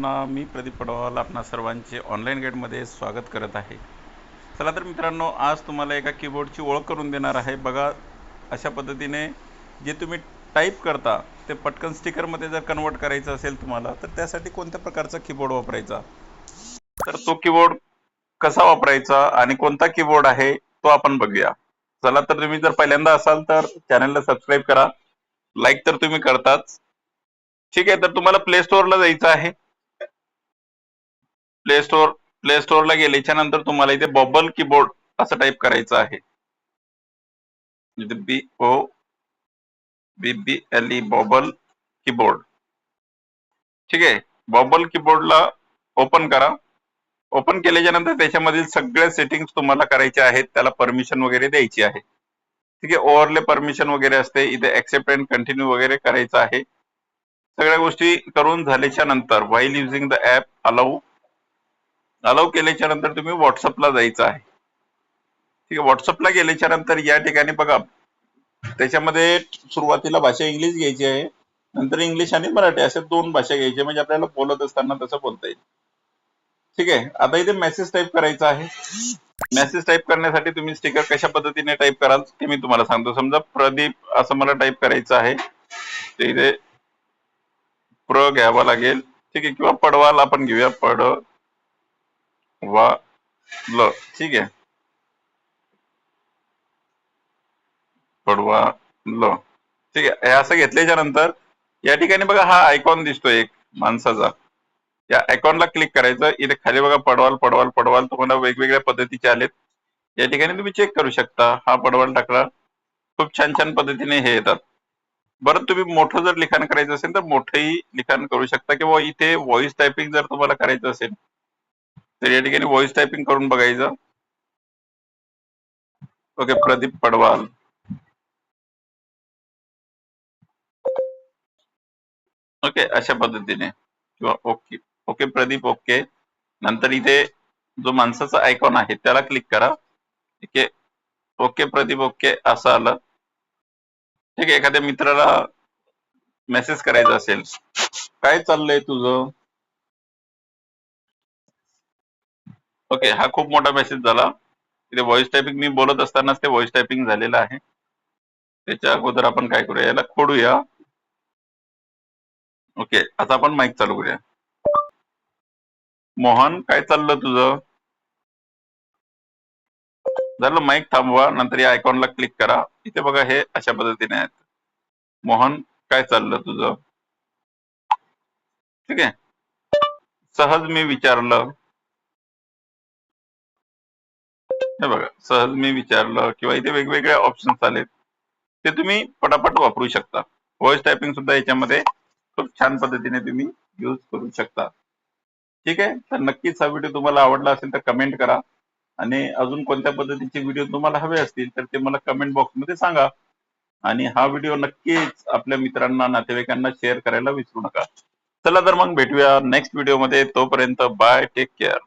ना मी प्रदीप पडवाल आपणा सर्वांचे ऑनलाईन गाईडमध्ये स्वागत करत आहे. चला तर मित्रांनो आज तुम्हाला एका कीबोर्डची ओळख करून देणार आहे. बघा अशा पद्धतीने जे तुम्ही टाईप करता ते पटकन स्टिकरमध्ये जर कन्वर्ट करायचं असेल तुम्हाला तर त्यासाठी कोणत्या प्रकारचा कीबोर्ड वापरायचा? तर तो कीबोर्ड कसा वापरायचा आणि कोणता कीबोर्ड आहे तो आपण बघूया. चला तर तुम्ही जर पहिल्यांदा असाल तर चॅनलला सबस्क्राईब करा. लाईक तर तुम्ही करताच. ठीक आहे तर तुम्हाला प्ले स्टोअरला जायचं आहे. प्ले स्टोअर प्ले स्टोअरला गेल्याच्यानंतर तुम्हाला इथे बॉबल कीबोर्ड असं टाईप करायचं आहे. B O B B L E Bobble keyboard ठीक आहे? बॉबल कीबोर्डला ओपन करा. ओपन केल्याच्यानंतर त्याच्यामधील सगळ्या सेटिंग्स तुम्हाला करायच्या आहेत. त्याला परमिशन वगैरे द्यायची आहे. ठीक आहे? ओव्हरले परमिशन वगैरे असते. इथे ऍक्सेप्ट अँड कंटिन्यू वगैरे करायचं आहे. सगळ्या गोष्टी करून झाल्याच्यानंतर while using the app allow allow केल्याच्यानंतर तुम्ही व्हॉट्सअपला जायचं आहे. ठीक आहे व्हॉट्सअपला गेल्याच्यानंतर या ठिकाणी बघा. त्याच्यामध्ये सुरुवातीला भाषा इंग्लिश घ्यायची आहे नंतर इंग्लिश आणि मराठी अशा दोन भाषा घ्यायच्या म्हणजे आपल्याला बोलत असताना तसं बोलता येईल. ठीक आहे आता इथे मेसेज टाईप करायचा आहे. मेसेज टाईप करण्यासाठी तुम्ही स्टिकर कशा पद्धतीने टाईप कराल ते मी तुम्हाला सांगतो. समजा प्रदीप असं मला टाईप करायचं आहे ते इथे प्र घ्यावा लागेल. ठीक आहे किंवा पडवाल आपण घेऊया पड वा ल ठीक आहे. पडवा ल. ठीक आहे हे असं घेतल्याच्या नंतर या ठिकाणी बघा हा आयकॉन दिसतोय एक माणसाचा. या आयकॉनला क्लिक करायचं इथे खाली बघा पडवाल पडवाल पडवाल तुम्हाला वेगवेगळ्या पद्धतीचे आलेत. या ठिकाणी तुम्ही चेक करू शकता हा पडवाल टाकला. खूप छान छान पद्धतीने हे येतात. बरं तुम्ही मोठं जर लिखाण करायचं असेल तर मोठंही लिखाण करू शकता किंवा इथे व्हॉइस टायपिंग जर तुम्हाला करायचं असेल तर या ठिकाणी व्हॉइस टायपिंग करून बघायचं. ओके प्रदीप पडवाल. ओके अशा पद्धतीने. किंवा ओके ओके प्रदीप ओके नंतर इथे जो माणसाचा आयकॉन आहे त्याला क्लिक करा. ठीक आहे? ओके प्रदीप ओके असं आलं. ठीक आहे एखाद्या मित्राला मेसेज करायचा असेल. काय चाललंय तुझं? ओके हा खूप मोठा मेसेज झाला. इथे व्हॉइस टायपिंग मी बोलत असतानाच ते व्हॉइस टायपिंग झालेलं आहे. त्याच्या अगोदर आपण काय करूया? याला खोडूया. ओके आता आपण माईक चालू करूया. मोहन काय चाललं तुझं? झालं माईक थांबवा नंतर या आयकॉनला क्लिक करा. इथे बघा हे अशा पद्धतीने आहेत. मोहन काय चाललं तुझं? ठीक आहे. सहज मी विचारलं. हे बघा सहज मी विचारलं किंवा इथे वेगवेगळे ऑप्शन्स आलेत. ते तुम्ही पटापट वापरू शकता. व्हॉइस टायपिंग सुद्धा याच्यामध्ये खूप छान पद्धतीने तुम्ही यूज करू शकता. ठीक आहे? तर नक्कीच हा व्हिडिओ तुम्हाला आवडला असेल तर कमेंट करा. आणि अजून कोणत्या पद्धतीचे व्हिडिओ तुम्हाला हवे असतील तर ते मला कमेंट बॉक्समध्ये सांगा. आणि हा व्हिडिओ नक्कीच आपल्या मित्रांना नातेवाईकांना शेअर करायला विसरू नका. चला तर मग भेटूया नेक्स्ट व्हिडिओमध्ये तोपर्यंत बाय टेक केअर